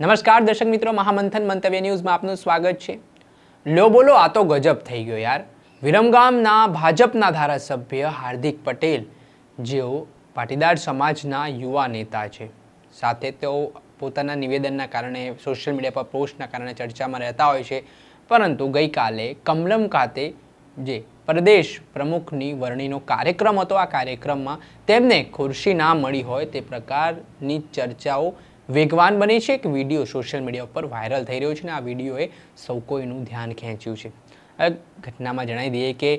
નમસ્કાર દર્શક મિત્રો, મહામંથન મંતવ્ય ન્યૂઝમાં આપનું સ્વાગત છે. લો બોલો, આ તો ગજબ થઈ ગયો યાર. વિરમગામના ભાજપના ધારાસભ્ય હાર્દિક પટેલ, જેઓ પાટીદાર સમાજના યુવા નેતા છે. સાથે તેઓ પોતાના નિવેદનના કારણે, સોશિયલ મીડિયા પર પોસ્ટના કારણે ચર્ચામાં રહેતા હોય છે. પરંતુ ગઈકાલે કમલમ ખાતે જે પ્રદેશ પ્રમુખની વરણીનો કાર્યક્રમ હતો, આ કાર્યક્રમમાં તેમને ખુરશી ના મળી હોય તે પ્રકારની ચર્ચાઓ વેગવાન બની છે. એક વીડિયો સોશિયલ મીડિયા ઉપર વાયરલ થઈ રહ્યો છે અને આ વિડીયોએ સૌ કોઈનું ધ્યાન ખેંચ્યું છે. ઘટનામાં જણાવી દઈએ કે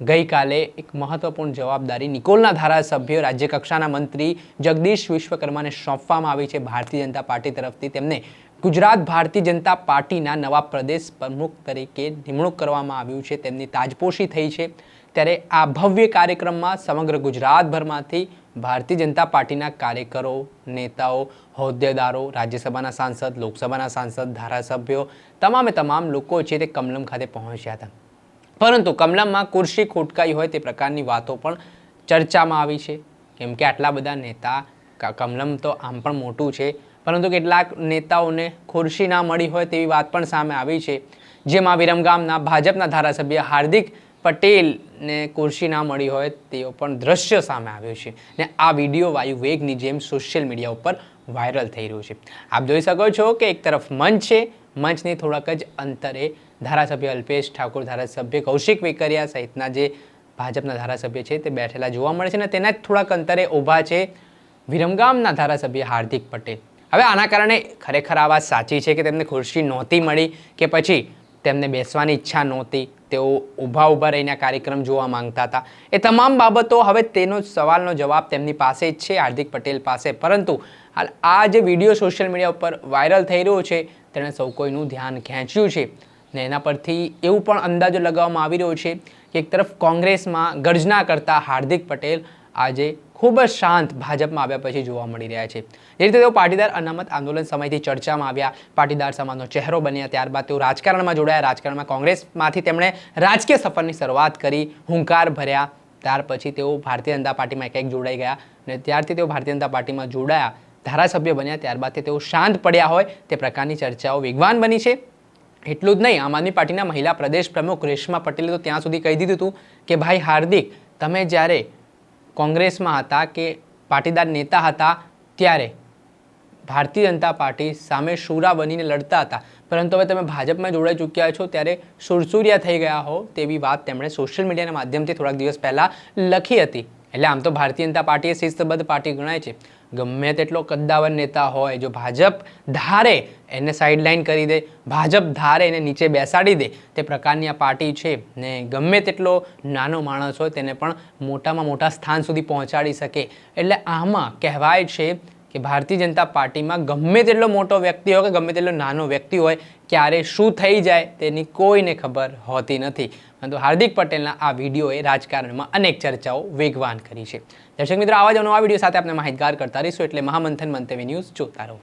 ગઈકાલે એક મહત્વપૂર્ણ જવાબદારી નિકોલના ધારાસભ્ય રાજ્ય કક્ષાના મંત્રી જગદીશ વિશ્વકર્માને સોંપવામાં આવી છે. ભારતીય જનતા પાર્ટી તરફથી તેમને ગુજરાત ભારતીય જનતા પાર્ટીના નવા પ્રદેશ પ્રમુખ તરીકે નિમણૂક કરવામાં આવ્યું છે. તેમની તાજપોશી થઈ છે. ત્યારે આ ભવ્ય કાર્યક્રમમાં સમગ્ર ગુજરાતભરમાંથી ભારતીય જનતા પાર્ટીના કાર્યકરો, નેતાઓ, હોદ્દેદારો, રાજ્યસભાના સાંસદ, લોકસભાના સાંસદ, ધારાસભ્યો, તમામે તમામ લોકો છે તે કમલમ ખાતે પહોંચ્યા હતા. પરંતુ કમલમમાં ખુરશી ખોટકાઈ હોય તે પ્રકારની વાતો પણ ચર્ચામાં આવી છે. કેમ કે આટલા બધા નેતા કમલમ તો આમ પણ મોટું છે, પરંતુ કેટલાક નેતાઓને ખુરશી ના મળી હોય તેવી વાત પણ સામે આવી છે. જેમાં વિરમગામના ભાજપના ધારાસભ્ય હાર્દિક પટેલને ખુરશી ના મળી હોય તેવો પણ દ્રશ્ય સામે આવ્યું છે. ને આ વીડિયો વાયુ વેગની જેમ સોશિયલ મીડિયા ઉપર વાયરલ થઈ રહ્યું છે. આપ જોઈ શકો છો કે એક તરફ મંચ છે. મંચની થોડાક જ અંતરે ધારાસભ્ય અલ્પેશ ઠાકોર, ધારાસભ્ય કૌશિક વેકરિયા સહિતના જે ભાજપના ધારાસભ્ય છે તે બેઠેલા જોવા મળે છે અને તેના જ થોડાક અંતરે ઊભા છે વિરમગામના ધારાસભ્ય હાર્દિક પટેલ. હવે આના કારણે ખરેખર આ વાત સાચી છે કે તેમને ખુરશી નહોતી મળી કે પછી તેમને બેસવાની ઈચ્છા નહોતી. તેઓ ઊભા ઊભા રહીને કાર્યક્રમ જોવા માંગતા હતા. એ તમામ બાબતો હવે તેનો સવાલનો જવાબ તેમની પાસે જ છે, હાર્દિક પટેલ પાસે. પરંતુ હાલ આ જે વીડિયો સોશિયલ મીડિયા ઉપર વાયરલ થઈ રહ્યો છે, તેણે સૌ કોઈનું ધ્યાન ખેંચ્યું છે. ને એના પરથી એવું પણ અંદાજો લગાવવામાં આવી રહ્યો છે કે એક તરફ કોંગ્રેસમાં ગર્જના કરતા હાર્દિક પટેલ આજે ખૂબ જ શાંત ભાજપમાં આવ્યા પછી જોવા મળી રહ્યા છે. જે રીતે તેઓ પાટીદાર અનામત આંદોલન સમયથી ચર્ચામાં આવ્યા. પાટીદાર સમાજનો ચહેરો બન્યા ત્યારબાદ તેઓ રાજકારણમાં જોડાયા. રાજકારણમાં કોંગ્રેસમાંથી તેમણે રાજકીય સફરની શરૂઆત કરી, હુંકાર ભર્યા. ત્યાર પછી તેઓ ભારતીય જનતા પાર્ટીમાં એક એક જોડાઈ ગયા અને ત્યારથી તેઓ ભારતીય જનતા પાર્ટીમાં જોડાયા. ધારાસભ્ય બન્યા. ત્યારબાદથી તેઓ શાંત પડ્યા હોય તે પ્રકારની ચર્ચાઓ વેગવાન બની છે. એટલું જ નહીં, આમ આદમી પાર્ટીના મહિલા પ્રદેશ પ્રમુખ રેશમા પટેલે તો ત્યાં સુધી કહી દીધું હતું કે, ભાઈ હાર્દિક, તમે જ્યારે કોંગ્રેસમાં હતા કે પાટીદાર નેતા હતા ત્યારે ભારતીય જનતા પાર્ટી સામે સુરા બનીને લડતા હતા. પરંતુ હવે તમે ભાજપમાં જોડાઈ ચૂક્યા છો ત્યારે સુરસુરિયા થઈ ગયા હો તેવી વાત તેમણે સોશિયલ મીડિયાના માધ્યમથી થોડાક દિવસ પહેલાં લખી હતી. એટલે આમ તો ભારતીય જનતા પાર્ટી એ શિસ્તબદ્ધ પાર્ટી ગણાય છે. ગમે તેટલો કદ્દાવર નેતા હોય, જો ભાજપ ધારે એને સાઇડલાઇન કરી દે, ભાજપ ધારે એને નીચે બેસાડી દે, તે પ્રકારની આ પાર્ટી છે. ને ગમે તેટલો નાનો માણસ હોય, તેને પણ મોટામાં મોટા સ્થાન સુધી પહોંચાડી શકે. એટલે આમાં કહેવાય છે કે ભારતીય જનતા પાર્ટીમાં ગમે તેટલો મોટો વ્યક્તિ હોય કે ગમે તેટલો નાનો વ્યક્તિ હોય, ક્યારે શું થઈ જાય તેની કોઈને ખબર હોતી નથી. પરંતુ હાર્દિક પટેલના આ વિડીયોએ રાજકારણમાં અનેક ચર્ચાઓ વેગવાન કરી છે. દર્શક મિત્રો, આવા જ નવા વીડિયો સાથે આપણે માહિતગાર કરતા રહીશું. એટલે મહામંથન મંતવ્ય ન્યૂઝ જોતા રહો.